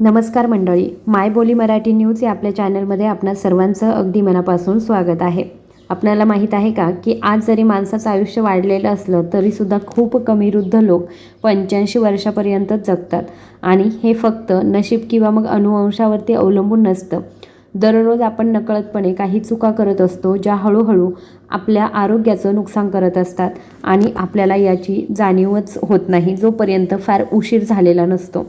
नमस्कार मंडळी माय बोली मराठी न्यूज या आपल्या चॅनलमध्ये आपणा सर्वांचं अगदी मनापासून स्वागत आहे. आपल्याला माहीत आहे का की आज जरी माणसाचं आयुष्य वाढलेलं असलं तरीसुद्धा खूप कमी वृद्ध लोक पंच्याऐंशी वर्षापर्यंत जगतात. आणि हे फक्त नशीब किंवा मग अनुवंशावरती अवलंबून नसतं. दररोज आपण नकळतपणे काही चुका करत असतो ज्या हळूहळू आपल्या आरोग्याचं नुकसान करत असतात आणि आपल्याला याची जाणीवच होत नाही जोपर्यंत फार उशीर झालेला नसतो.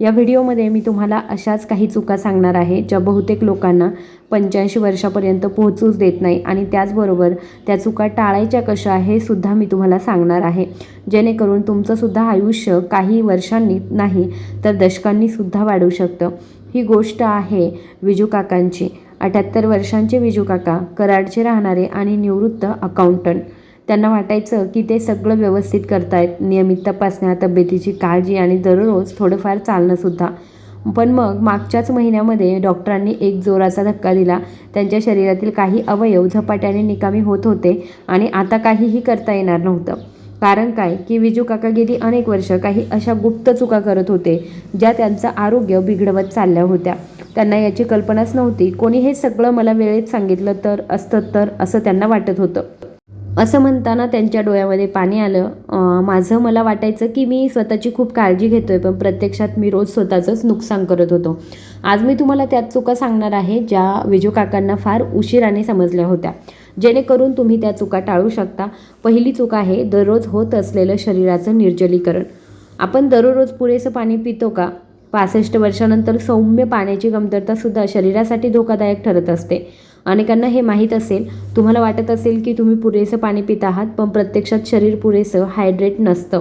या व्हिडिओमध्ये मी तुम्हाला अशाच काही चुका सांगणार आहे ज्या बहुतेक लोकांना पंच्याऐंशी वर्षापर्यंत पोहोचूच देत नाही आणि त्याचबरोबर त्या चुका टाळायच्या कशा हे सुद्धा मी तुम्हाला सांगणार आहे. जेणेकरून तुमचंसुद्धा आयुष्य काही वर्षांनी नाही तर दशकांनीसुद्धा वाढू शकतं. ही गोष्ट आहे विजू काकांची. अठ्याहत्तर वर्षांचे विजू काका कराडचे राहणारे आणि निवृत्त अकाउंटंट त्यांना वाटायचं की ते सगळं व्यवस्थित करतायत. नियमित तपासण्या तब्येतीची काळजी आणि दररोज थोडंफार चालणंसुद्धा पण मग मागच्याच महिन्यामध्ये डॉक्टरांनी एक जोराचा धक्का दिला. त्यांच्या शरीरातील काही अवयव झपाट्याने निकामी होत होते आणि आता काहीही करता येणार नव्हतं. कारण काय? की विजू काका गेली अनेक वर्ष काही अशा गुप्त चुका करत होते ज्या त्यांचं आरोग्य बिघडवत चालल्या होत्या. त्यांना याची कल्पनाच नव्हती. कोणी हे सगळं मला वेळेत सांगितलं तर असतं तर असं त्यांना वाटत होतं. असं म्हणताना त्यांच्या डोळ्यामध्ये पाणी आलं. माझं मला वाटायचं की मी स्वतःची खूप काळजी घेतो आहे पण प्रत्यक्षात मी रोज स्वतःचंच नुकसान करत होतो. आज मी तुम्हाला त्याच चुका सांगणार आहे ज्या विजू काकांना फार उशिराने समजल्या होत्या. जेणेकरून तुम्ही त्या चुका टाळू शकता. पहिली चूक आहे दररोज होत असलेलं शरीराचं निर्जलीकरण. आपण दररोज पुरेसं पाणी पितो का? पासष्ट वर्षानंतर सौम्य पाण्याची कमतरतासुद्धा शरीरासाठी धोकादायक ठरत असते. अनेकांना हे माहीत असेल तुम्हाला वाटत असेल की तुम्ही पुरेसं पाणी पित आहात पण प्रत्यक्षात शरीर पुरेसं हायड्रेट नसतं.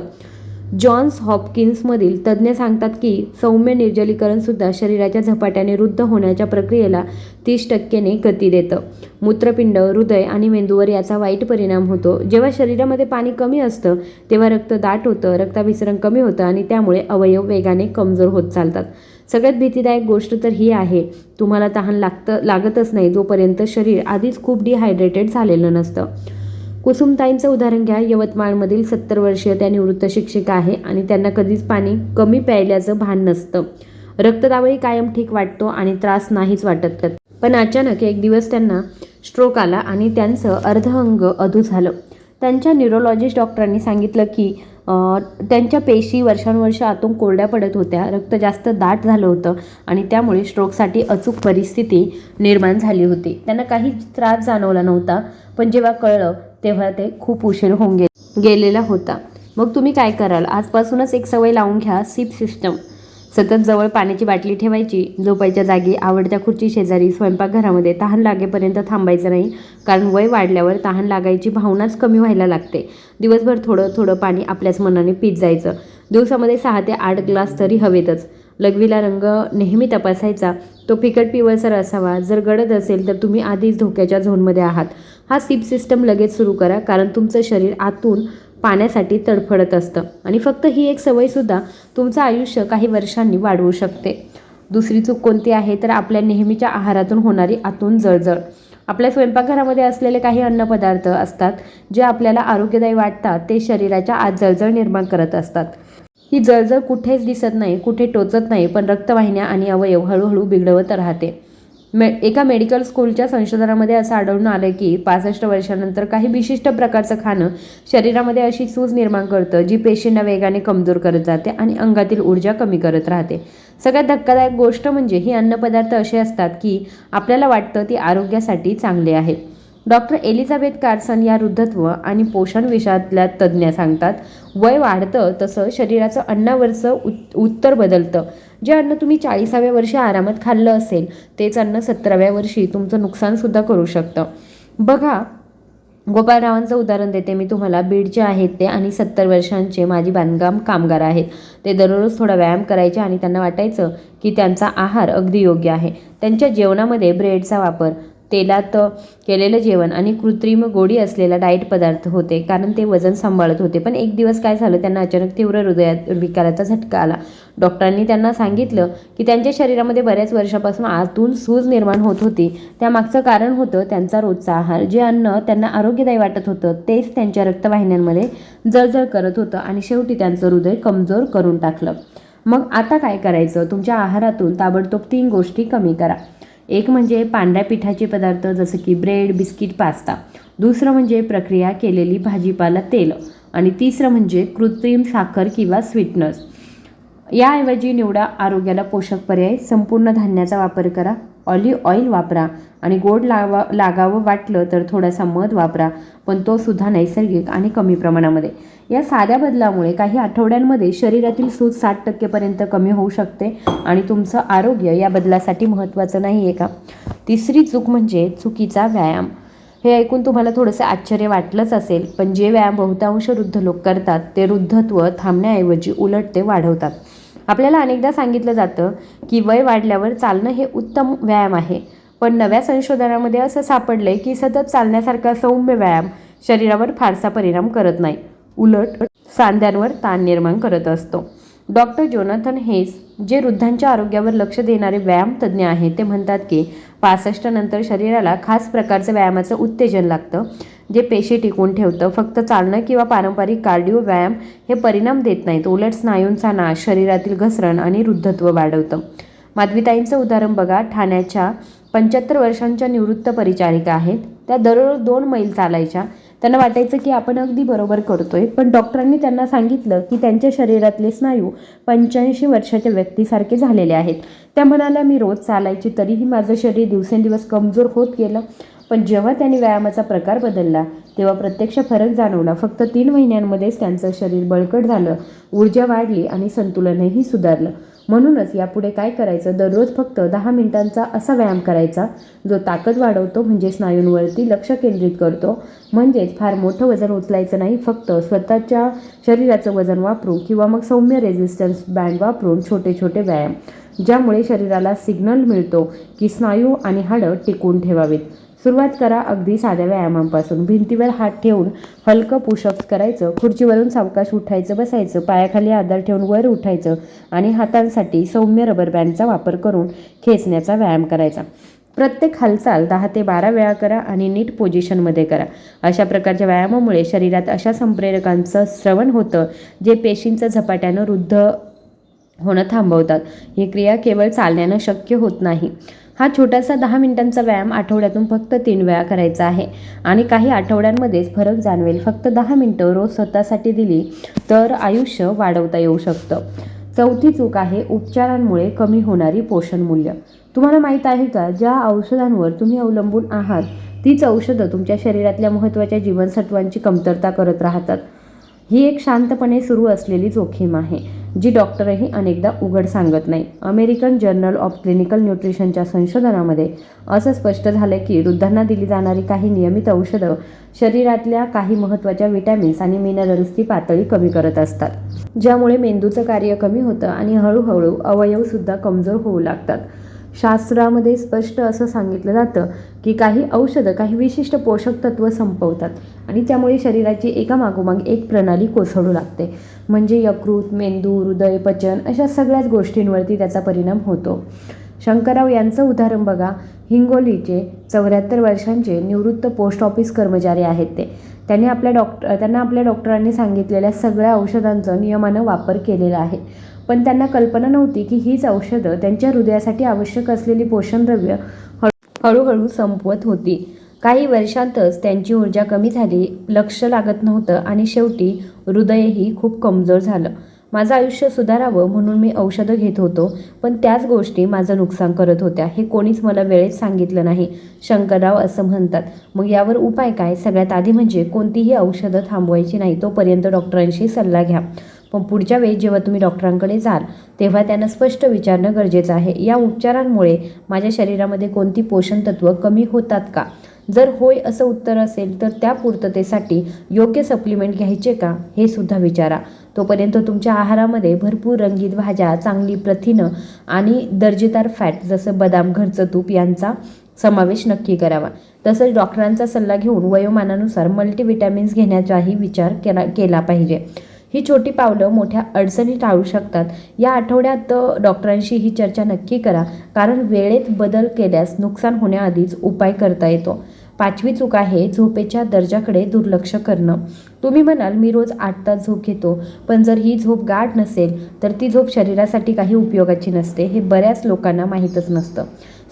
जॉन्स हॉपकिन्समधील तज्ज्ञ सांगतात की सौम्य निर्जलीकरणसुद्धा शरीराच्या झपाट्याने रुद्ध होण्याच्या प्रक्रियेला तीस टक्केने गती देतं. मूत्रपिंड हृदय आणि मेंदूवर याचा वाईट परिणाम होतो. जेव्हा शरीरामध्ये पाणी कमी असतं तेव्हा रक्त दाट होतं रक्ताभिसरण कमी होतं आणि त्यामुळे अवयव वेगाने कमजोर होत चालतात. सगळ्यात भीतीदायक गोष्ट तर ही आहे तुम्हाला तहान लागतं लागतच नाही जोपर्यंत शरीर आधीच खूप डिहायड्रेटेड झालेलं नसतं. कुसुमताईंचं उदाहरण घ्या यवतमाळमधील सत्तर वर्षीय त्या निवृत्त शिक्षिका आहे आणि त्यांना कधीच पाणी कमी प्यायल्याचं भान नसतं. रक्तदाबही कायम ठीक वाटतो आणि त्रास नाहीच वाटत त्यात. पण अचानक एक दिवस त्यांना स्ट्रोक आला आणि त्यांचं अर्ध अंग अधू झालं. त्यांच्या न्यूरोलॉजिस्ट डॉक्टरांनी सांगितलं की त्यांच्या पेशी वर्षानुवर्ष आतून कोरड्या पडत होत्या. रक्त जास्त दाट झालं होतं आणि त्यामुळे स्ट्रोकसाठी अचूक परिस्थिती निर्माण झाली होती. त्यांना काही त्रास जाणवला नव्हता पण जेव्हा कळलं तेव्हा ते खूप उशीर होऊन गे गेलेला होता. मग तुम्ही काय कराल? आजपासूनच एक सवय लावून घ्या सिप सिस्टम. सतत जवळ पाण्याची बाटली ठेवायची झोपायच्या जागी आवडत्या खुर्ची शेजारी स्वयंपाकघरामध्ये तहान लागेपर्यंत थांबायचं नाही कारण वय वाढल्यावर तहान लागायची भावनाच कमी व्हायला लागते. दिवसभर थोडं थोडं पाणी आपल्याच मनाने पीत जायचं. दिवसामध्ये सहा ते आठ ग्लास तरी हवेतच. लघवीला रंग नेहमी तपासायचा तो फिकट पिवळसर असावा. जर गडद असेल तर तुम्ही आधीच धोक्याच्या झोनमध्ये आहात. हा सिप सिस्टम लगेच सुरू करा कारण तुमचं शरीर आतून पाण्यासाठी तडफडत असतं. आणि फक्त ही एक सवयसुद्धा तुमचं आयुष्य काही वर्षांनी वाढवू शकते. दुसरी चूक कोणती आहे? तर आपल्या नेहमीच्या आहारातून होणारी आतून जळजळ. आपल्या स्वयंपाकघरामध्ये असलेले काही अन्नपदार्थ असतात जे आपल्याला आरोग्यदायी वाटतात ते शरीराच्या आत जळजळ निर्माण करत असतात. ही जळजळ कुठेच दिसत नाही कुठे टोचत नाही पण रक्तवाहिन्या आणि अवयव हळूहळू बिघडवत राहते. मे एका मेडिकल स्कूलच्या संशोधनामध्ये असं आढळून आलं की पासष्ट वर्षानंतर काही विशिष्ट प्रकारचं खाणं शरीरामध्ये अशी सूज निर्माण करतं जी पेशींना वेगाने कमजोर करत जाते आणि अंगातील ऊर्जा कमी करत राहते. सगळ्यात धक्कादायक गोष्ट म्हणजे ही अन्नपदार्थ असे असतात की आपल्याला वाटतं ती आरोग्यासाठी चांगले आहेत. डॉक्टर एलिझाबेथ कार्सन या वृद्धत्व आणि पोषण विषयातल्या तज्ज्ञ सांगतात वय वाढतं तसं शरीराचं अन्नावरचं उत उत्तर बदलतं. जे अन्न तुम्ही चाळीसाव्या वर्षी आरामात खाल्लं असेल तेच अन्न सतराव्या वर्षी तुमचं नुकसानसुद्धा करू शकतं. बघा गोपाळरावांचं उदाहरण देते मी तुम्हाला. बीडचे आहेत ते आणि सत्तर वर्षांचे माझी बांधकाम कामगार आहेत. ते दररोज थोडा व्यायाम करायचे आणि त्यांना वाटायचं की त्यांचा आहार अगदी योग्य आहे. त्यांच्या जेवणामध्ये ब्रेडचा वापर तेलात केलेलं जेवण आणि कृत्रिम गोडी असलेला डाएट पदार्थ होते कारण ते वजन सांभाळत होते. पण एक दिवस काय झालं त्यांना अचानक तीव्र हृदयात विकाराचा झटका आला. डॉक्टरांनी त्यांना सांगितलं की त्यांच्या शरीरामध्ये बऱ्याच वर्षापासून आतून सूज निर्माण होत होती. त्यामागचं कारण होतं त्यांचा रोजचा आहार. जे अन्न त्यांना आरोग्यदायी वाटत होतं तेच त्यांच्या रक्तवाहिन्यांमध्ये जळजळ करत होतं आणि शेवटी त्यांचं हृदय कमजोर करून टाकलं. मग आता काय करायचं? तुमच्या आहारातून ताबडतोब तीन गोष्टी कमी करा. एक म्हणजे पांढऱ्या पिठाचे पदार्थ जसं की ब्रेड बिस्किट पास्ता. दुसरं म्हणजे प्रक्रिया केलेली भाजीपाला तेल. आणि तिसरं म्हणजे कृत्रिम साखर किंवा स्वीटनर्स याऐवजी निवडा आरोग्याला पोषक पर्याय. संपूर्ण धान्याचा वापर करा. ऑलिव्ह ऑइल वापरा आणि गोड लावा लागावं वाटलं तर थोडासा मध वापरा पण तो सुद्धा नैसर्गिक आणि कमी प्रमाणामध्ये. या साध्या बदलामुळे काही आठवड्यांमध्ये शरीरातील सूज साठ टक्केपर्यंत कमी होऊ शकते आणि तुमचं आरोग्य या बदलासाठी महत्त्वाचं नाही आहे का? तिसरी चूक म्हणजे चुकीचा व्यायाम. हे ऐकून तुम्हाला थोडंसं आश्चर्य वाटलंच असेल पण जे व्यायाम बहुतांश वृद्ध लोक करतात ते वृद्धत्व थांबण्याऐवजी उलट ते वाढवतात. आपल्याला अनेकदा सांगितलं जातं की वय वाढल्यावर चालणं हे उत्तम व्यायाम आहे. पण नव्या संशोधनामध्ये असं सापडलंय की सतत चालण्यासारखा सौम्य व्यायाम शरीरावर फारसा परिणाम करत नाही. उलट सांध्यांवर ताण निर्माण करत असतो. डॉक्टर जोनाथन हेस जे वृद्धांच्या आरोग्यावर लक्ष देणारे व्यायाम तज्ज्ञ आहेत ते म्हणतात की पासष्ट नंतर शरीराला खास प्रकारचं व्यायामाचं उत्तेजन लागतं. जे पेशी टिकून ठेवतं. फक्त चालणं किंवा पारंपरिक कार्डिओ व्यायाम हे परिणाम देत नाहीत. उलट स्नायूंचा नाश शरीरातील घसरण आणि वृद्धत्व वाढवतं. माधवीताईंचं उदाहरण बघा. ठाण्याच्या पंच्याहत्तर वर्षांच्या निवृत्त परिचारिका आहेत. त्या दररोज दोन मैल चालायच्या. त्यांना वाटायचं की आपण अगदी बरोबर करतोय पण डॉक्टरांनी त्यांना सांगितलं की त्यांच्या शरीरातले स्नायू पंच्याऐंशी वर्षाच्या व्यक्तीसारखे झालेले आहेत. त्या म्हणाल्या मी रोज चालायची तरीही माझं शरीर दिवसेंदिवस कमजोर होत गेलं. पण जेव्हा त्यांनी व्यायामाचा प्रकार बदलला तेव्हा प्रत्यक्ष फरक जाणवला. फक्त तीन महिन्यांमध्येच त्यांचं शरीर बळकट झालं ऊर्जा वाढली आणि संतुलनही सुधारलं. म्हणूनच यापुढे काय करायचं? दररोज फक्त दहा मिनिटांचा असा व्यायाम करायचा जो ताकद वाढवतो म्हणजे स्नायूंवरती लक्ष केंद्रित करतो. म्हणजेच फार मोठं वजन उचलायचं नाही फक्त स्वतःच्या शरीराचं वजन वापरून किंवा मग सौम्य रेझिस्टन्स बँड वापरून छोटे छोटे व्यायाम ज्यामुळे शरीराला सिग्नल मिळतो की स्नायू आणि हाडं टिकून ठेवावीत. सुरुवात करा अगदी साध्या व्यायामांपासून. भिंतीवर हात ठेवून हलकं पुशअप्स करायचं. खुर्चीवरून सावकाश उठायचं बसायचं. पायाखाली आधार ठेवून वर उठायचं आणि हातांसाठी सौम्य रबर बँडचा वापर करून खेचण्याचा व्यायाम करायचा. प्रत्येक हालचाल दहा ते बारा वेळा करा आणि नीट पोझिशनमध्ये करा. अशा प्रकारच्या व्यायामामुळे शरीरात अशा संप्रेरकांचं श्रवण होतं जे पेशींचं झपाट्यानं रुद्ध होणं थांबवतात. ही क्रिया केवळ चालण्यानं शक्य होत नाही. हा छोटासा दहा मिनिटांचा व्यायाम आठवड्यातून फक्त तीन वेळा करायचा आहे. आणि काही आठवड्यांमध्येच फरक जाणवेल. फक्त दहा मिनटं रोज स्वतःसाठी दिली तर आयुष्य वाढवता येऊ शकतं. चौथी चूक आहे उपचारांमुळे कमी होणारी पोषण मूल्य. तुम्हाला माहीत आहे का ज्या औषधांवर तुम्ही अवलंबून आहात तीच औषधं तुमच्या शरीरातल्या महत्त्वाच्या जीवनसत्वांची कमतरता करत राहतात. ही एक शांतपणे सुरू असलेली जोखीम आहे. जी डॉक्टरही अनेकदा उघड सांगत नाही. अमेरिकन जर्नल ऑफ क्लिनिकल न्यूट्रिशनच्या संशोधनामध्ये असं स्पष्ट झालं की वृद्धांना दिली जाणारी काही नियमित औषधं शरीरातल्या काही महत्त्वाच्या विटॅमिन्स आणि मिनरल्सची पातळी कमी करत असतात ज्यामुळे मेंदूचं कार्य कमी होतं आणि हळूहळू अवयवसुद्धा कमजोर होऊ लागतात. शास्त्रामध्ये स्पष्ट असं सांगितलं जातं की काही औषधं काही विशिष्ट पोषक तत्त्व संपवतात आणि त्यामुळे शरीराची एकामागोमाग एक प्रणाली कोसळू लागते. म्हणजे यकृत मेंदू हृदय पचन अशा सगळ्याच गोष्टींवरती त्याचा परिणाम होतो. शंकरराव यांचं उदाहरण बघा. हिंगोलीचे चौऱ्याहत्तर वर्षांचे निवृत्त पोस्ट ऑफिस कर्मचारी आहेत ते. त्यांनी आपल्या डॉक्टर त्यांना आपल्या डॉक्टरांनी सांगितलेल्या सगळ्या औषधांचा नियमानं वापर केलेला आहे. पण त्यांना कल्पना नव्हती की हीच औषधं त्यांच्या हृदयासाठी आवश्यक असलेली पोषणद्रव्य हळू हळूहळू संपवत होती. काही वर्षांतच त्यांची ऊर्जा कमी झाली लक्ष लागत नव्हतं आणि शेवटी हृदयही खूप कमजोर झालं. माझं आयुष्य सुधारावं म्हणून मी औषधं घेत होतो पण त्याच गोष्टी माझं नुकसान करत होत्या हे कोणीच मला वेळेत सांगितलं नाही. शंकरराव असं म्हणतात. मग यावर उपाय काय? सगळ्यात आधी म्हणजे कोणतीही औषधं थांबवायची नाही तोपर्यंत डॉक्टरांशी सल्ला घ्या. पण पुढच्या वेळी जेव्हा तुम्ही डॉक्टरांकडे जाल तेव्हा त्यांना स्पष्ट विचारणं गरजेचं आहे. या उपचारांमुळे माझ्या शरीरामध्ये कोणती पोषण तत्व कमी होतात का? जर होय असं उत्तर असेल तर त्या पूर्ततेसाठी योग्य सप्लिमेंट घ्यायचे का हे सुद्धा विचारा. तोपर्यंत तुमच्या आहारामध्ये भरपूर रंगीत भाज्या चांगली प्रथिनं आणि दर्जेदार फॅट जसं बदाम घरचं तूप यांचा समावेश नक्की करावा. तसंच डॉक्टरांचा सल्ला घेऊन वयोमानानुसार मल्टीविटॅमिन्स घेण्याचाही विचार केला केला पाहिजे. ही छोटी पावलं मोठ्या अडचणी टाळू शकतात. या आठवड्यात डॉक्टरांशी ही चर्चा नक्की करा कारण वेळेत बदल केल्यास नुकसान होण्याआधीच उपाय करता येतो. पाचवी चूक आहे झोपेच्या दर्जाकडे दुर्लक्ष करणं. तुम्ही म्हणाल मी रोज आठ तास झोप घेतो पण जर ही झोप गाठ नसेल तर ती झोप शरीरासाठी काही उपयोगाची नसते हे बऱ्याच लोकांना माहीतच नसतं.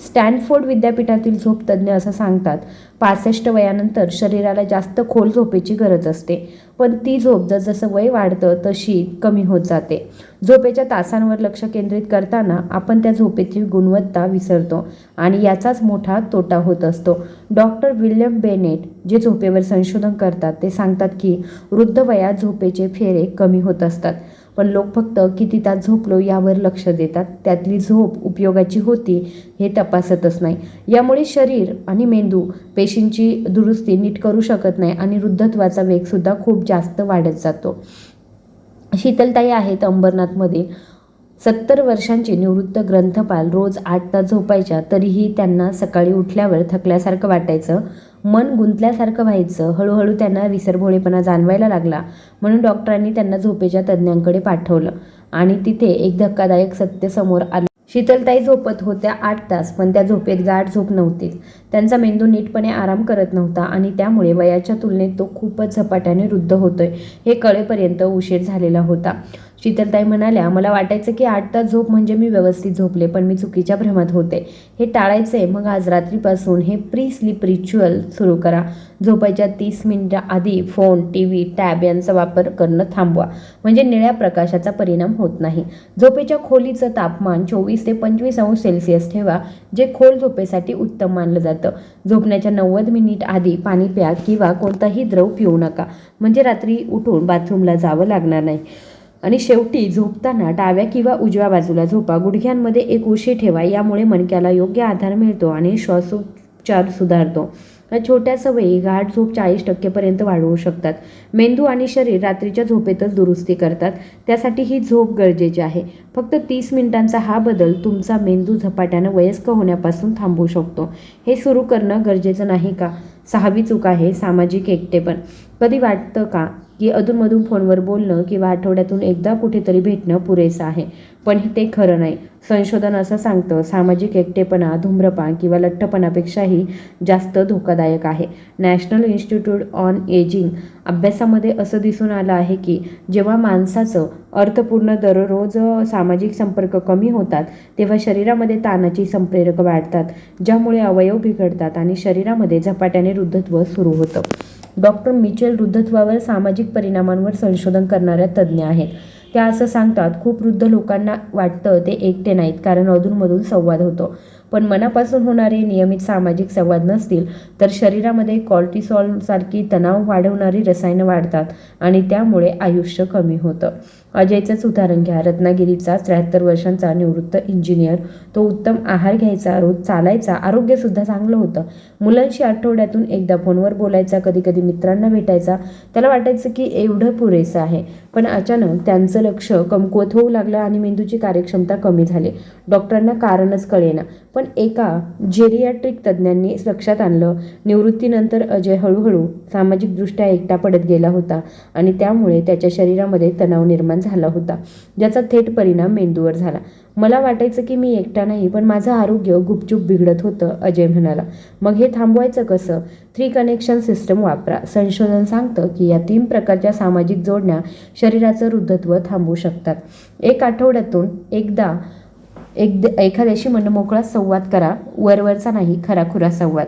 स्टॅनफोर्ड विद्यापीठातील झोप तज्ज्ञ असं सांगतात पासष्ट वयानंतर शरीराला जास्त खोल झोपेची गरज असते. पण ती झोप जसजसं वय वाढतं तशी कमी होत जाते. झोपेच्या तासांवर लक्ष केंद्रित करताना आपण त्या झोपेची गुणवत्ता विसरतो आणि याचाच मोठा तोटा होत असतो. डॉक्टर विल्यम बेनेट जे झोपेवर संशोधन करतात ते सांगतात की वृद्ध वयात झोपेचे फेरे कमी होत असतात. पण लोक फक्त किती तास झोपलो यावर लक्ष देतात. त्यातली झोप उपयोगाची होती हे तपासतच नाही. यामुळे शरीर आणि मेंदू पेशींची दुरुस्ती नीट करू शकत नाही आणि वृद्धत्वाचा वेगसुद्धा खूप जास्त वाढत जातो. शीतलताई आहेत अंबरनाथमध्ये. सत्तर वर्षांची निवृत्त ग्रंथपाल रोज आठ तास झोपायच्या तरीही त्यांना सकाळी उठल्यावर थकल्यासारखं वाटायचं. मन गुंतल्यासारखं व्हायचं. हळूहळू त्यांना विसरभोळेपणा जाणवायला लागला. म्हणून डॉक्टरांनी त्यांना झोपेच्या तज्ज्ञांकडे पाठवलं. आणि तिथे एक धक्कादायक सत्य समोर आलं. शीतलताई झोपत होत्या आठ तास पण त्या झोपेत गाठ झोप नव्हतीच त्यांचा मेंदू नीटपणे आराम करत नव्हता आणि त्यामुळे वयाच्या तुलनेत तो खूपच झपाट्याने वृद्ध होतोय हे कळेपर्यंत उशीर झालेला होता. शीतलताई म्हणाल्या मला वाटायचं की आठ तास झोप म्हणजे मी व्यवस्थित झोपले पण मी चुकीच्या भ्रमात होते. हे टाळायचे मग आज रात्रीपासून हे प्री स्लीप रिच्युअल सुरू करा. झोपायच्या तीस मिनिटं आधी फोन टी व्ही टॅब यांचा वापर करणं थांबवा. म्हणजे निळ्या प्रकाशाचा परिणाम होत नाही. झोपेच्या खोलीचं तापमान चोवीस ते पंचवीस अंश सेल्सिअस ठेवा जे खोल झोपेसाठी उत्तम मानलं जातं. झोपण्याच्या नव्वद मिनिट आधी पाणी प्या किंवा कोणताही द्रव पिऊ नका. म्हणजे रात्री उठून बाथरूमला जावं लागणार नाही. आणि शेवटी झोपताना डाव्या किंवा उजव्या बाजूला झोपा. गुडघ्यांमध्ये एक उशी ठेवा यामुळे मणक्याला योग्य आधार मिळतो आणि श्वासोपचार सुधारतो. या छोट्या सवयी गाठ झोप चाळीस टक्केपर्यंत वाढवू शकतात. मेंदू आणि शरीर रात्रीच्या झोपेतच दुरुस्ती करतात. त्यासाठी ही झोप गरजेची आहे. फक्त तीस मिनिटांचा हा बदल तुमचा मेंदू झपाट्यानं वयस्क होण्यापासून थांबवू शकतो. हे सुरू करणं गरजेचं नाही का? सहावी चूक आहे सामाजिक एकटेपण. कधी वाटतं का की अधूनमधून फोनवर बोलणं किंवा आठवड्यातून एकदा कुठेतरी भेटणं पुरेसं आहे. पण ते खरं नाही. संशोधन असं सांगतं सामाजिक एकटेपणा धूम्रपान किंवा लठ्ठपणापेक्षाही जास्त धोकादायक आहे. नॅशनल इन्स्टिट्यूट ऑन एजिंग अभ्यासामध्ये असं दिसून आलं आहे की जेव्हा माणसाचं अर्थपूर्ण दररोज सामाजिक संपर्क कमी होतात तेव्हा शरीरामध्ये ताणाची संप्रेरक वाढतात ज्यामुळे अवयव बिघडतात आणि शरीरामध्ये झपाट्याने वृद्धत्व सुरू होतं. डॉक्टर मिचेल वृद्धत्वावर सामाजिक परिणामांवर संशोधन करणाऱ्या तज्ज्ञ आहेत. त्या असं सांगतात खूप वृद्ध लोकांना वाटतं ते एकटे नाहीत कारण अधूनमधून संवाद होतो. पण मनापासून होणारे नियमित सामाजिक संवाद नसतील तर शरीरामध्ये कॉर्टिसॉल सारखी तणाव वाढवणारी रसायनं वाढतात आणि त्यामुळे आयुष्य कमी होतं. अजयचंच उदाहरण घ्या. रत्नागिरीचा त्र्याहत्तर वर्षांचा निवृत्त इंजिनियर तो उत्तम आहार घ्यायचा रोज चालायचा आरोग्यसुद्धा चांगलं होतं. मुलांशी आठवड्यातून एकदा फोनवर बोलायचा कधी कधी मित्रांना भेटायचा. त्याला वाटायचं की एवढं पुरेसं आहे. पण अचानक त्यांचं लक्ष कमकुवत होऊ लागलं आणि मेंदूची कार्यक्षमता कमी झाली. डॉक्टरांना कारणच कळेना. पण एका जेरियाट्रिक तज्ज्ञांनी लक्षात आणलं निवृत्तीनंतर अजय हळूहळू सामाजिकदृष्ट्या एकटा पडत गेला होता आणि त्यामुळे त्याच्या शरीरामध्ये तणाव निर्माण झाला होता ज्याचा थेट परिणाम मेंदूवर झाला. मला वाटायचं की मी एकटा नाही पण माझं आरोग्य गुपचूप बिघडत होतं अजय म्हणाला. मग हे थांबवायचं कसं? थ्री कनेक्शन सिस्टम वापरा. संशोधन सांगतं की या तीन प्रकारच्या सामाजिक जोडण्या शरीराचं वृद्धत्व थांबवू शकतात. एक आठवड्यातून एकदा एक एखाद्याशी मनमोकळा संवाद करा. वरवरचा नाही खराखुरा संवाद.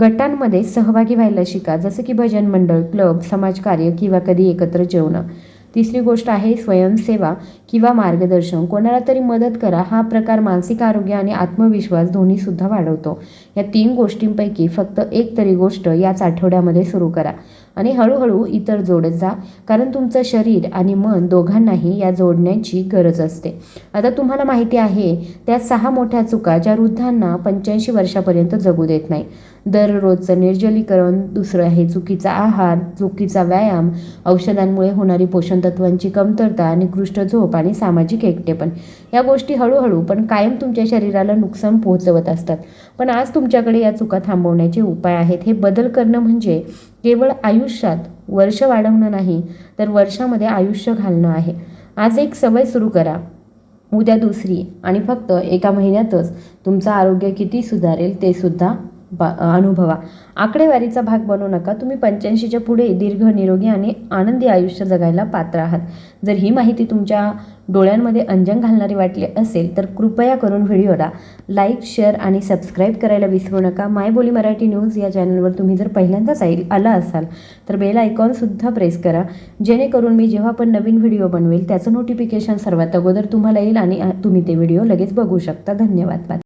गटांमध्ये सहभागी व्हायला शिका. जसं की भजन मंडळ क्लब समाजकार्य किंवा कधी एकत्र जेवणं. तिसरी गोष्ट आहे स्वयंसेवा किंवा मार्गदर्शन. कोणाला तरी मदत करा. हा प्रकार मानसिक आरोग्य आणि आत्मविश्वास दोन्हीसुद्धा वाढवतो. या तीन गोष्टींपैकी फक्त एक तरी गोष्ट याच आठवड्यामध्ये सुरू करा. आणि हळूहळू इतर जोडत जा कारण तुमचं शरीर आणि मन दोघांनाही या जोडण्याची गरज असते. आता तुम्हाला माहिती आहे त्या सहा मोठ्या चुका ज्या वृद्धांना पंच्याऐंशी वर्षापर्यंत जगू देत नाही. दररोजचं निर्जलीकरण दुसरं आहे चुकीचा आहार चुकीचा व्यायाम औषधांमुळे होणारी पोषण तत्वांची कमतरता निकृष्ट झोप आणि सामाजिक एकटेपण. या गोष्टी हळूहळू पण कायम तुमच्या शरीराला नुकसान पोहोचवत असतात. पण आज तुमच्याकडे या चुका थांबवण्याचे उपाय आहेत. हे बदल करणं म्हणजे केवळ आयुष्यात वर्ष वाढवणं नाही तर वर्षामध्ये आयुष्य घालणं आहे. आज एक सवय सुरू करा. उद्या दुसरी आणि फक्त एका महिन्यातच तुमचं आरोग्य किती सुधारेल ते सुद्धा बा अनुभवा. आकडेवारीचा भाग बनू नका. तुम्ही पंच्याऐंशीच्या पुढे दीर्घ निरोगी आणि आनंदी आयुष्य जगायला पात्र आहात. जर ही माहिती तुमच्या डोळ्यांमध्ये अंजन घालणारी वाटली असेल तर कृपया करून व्हिडिओला लाईक शेअर आणि सबस्क्राईब करायला विसरू नका. माय बोली मराठी न्यूज या चॅनलवर तुम्ही जर पहिल्यांदाच आई आला असाल तर बेल आयकॉनसुद्धा प्रेस करा. जेणेकरून मी जेव्हा पण नवीन व्हिडिओ बनवेल त्याचं नोटिफिकेशन सर्वात अगोदर तुम्हाला येईल आणि तुम्ही ते व्हिडिओ लगेच बघू शकता. धन्यवाद.